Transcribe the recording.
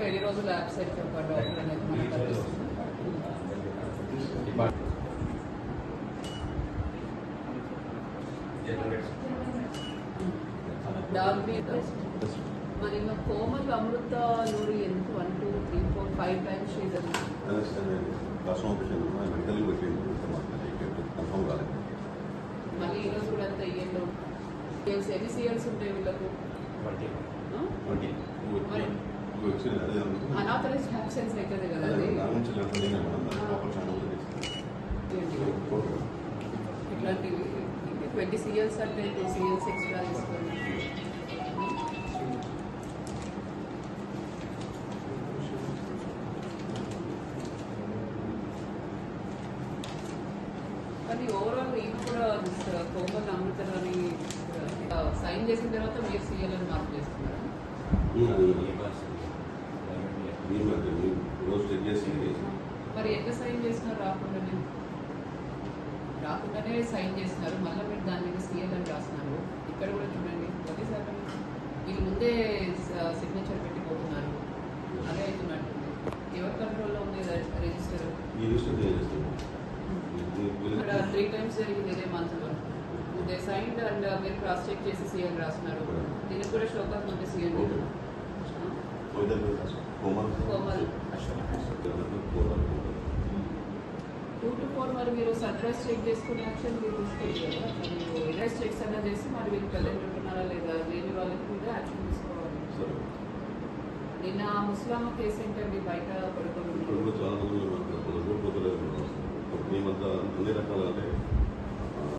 Twenty రోజులు app set doctor అనేది మరి కోమల్ అమృత నూరి ఎందుకు one two three four five times మళ్ళీ ఈ రోజు కూడా అంత సీఎల్స్ ఎన్ని సీఎల్స్ ఉంటాయి వీళ్ళకు? మరి. అనాథరైజ్డ్ అబ్సెన్స్ అవుతుంది కదా అదే నేను? ఇట్లాంటివి ట్వంటీ సీఎల్స్ అంటే టూ సీఎల్స్ ఎక్స్ట్రా తీసుకోండి. కానీ ఓవరాల్ ఈయన కూడా కోమల్ అమృతర్ అని సైన్ చేసిన తర్వాత మీరు సీఎల్ అని మార్క్ చేస్తున్నారు? మీరు మీరు రోజు చెక్ చేసి మరి ఎట్లా సైన్ చేసినారు రాకుండానే రాకుండానే సైన్ చేసినారు. మళ్ళీ మీరు దాని మీద సీఎల్ అని రాస్తున్నారు. ఇక్కడ కూడా చూడండి. ఒకటేసారి వీళ్ళు ముందే సిగ్నేచర్ పెట్టిపోతున్నారు. అదే అవుతున్నట్టుంది ఎవరి కంట్రోల్లో ఉంది రిజిస్టర్ ఇక్కడ త్రీ టైమ్స్ జరిగింది ఇదే మంత్లో దే సైన్డ్ అండ్ మీరు క్రాస్ చెక్ చేసి సీఎల్ రాస్తున్నారు. దీనికి కూడా షోకాస్ ఉంటే CL Komal Komal two to four మరి మీరు సర్ప్రైజ్ చెక్ చేసుకునే యాక్షన్ మీరు తీసుకోవాలి కదా. మీరు చెక్స్ అన్నా చేసి మరి వీళ్ళు ప్రజెంట్ ఉంటున్నారా లేదా లేని వాళ్ళకి కూడా యాక్షన్ తీసుకోవాలి. సరే నిన్న ముస్లామా కేసు ఏంటండి? బయట మేమంతా అన్ని రకాల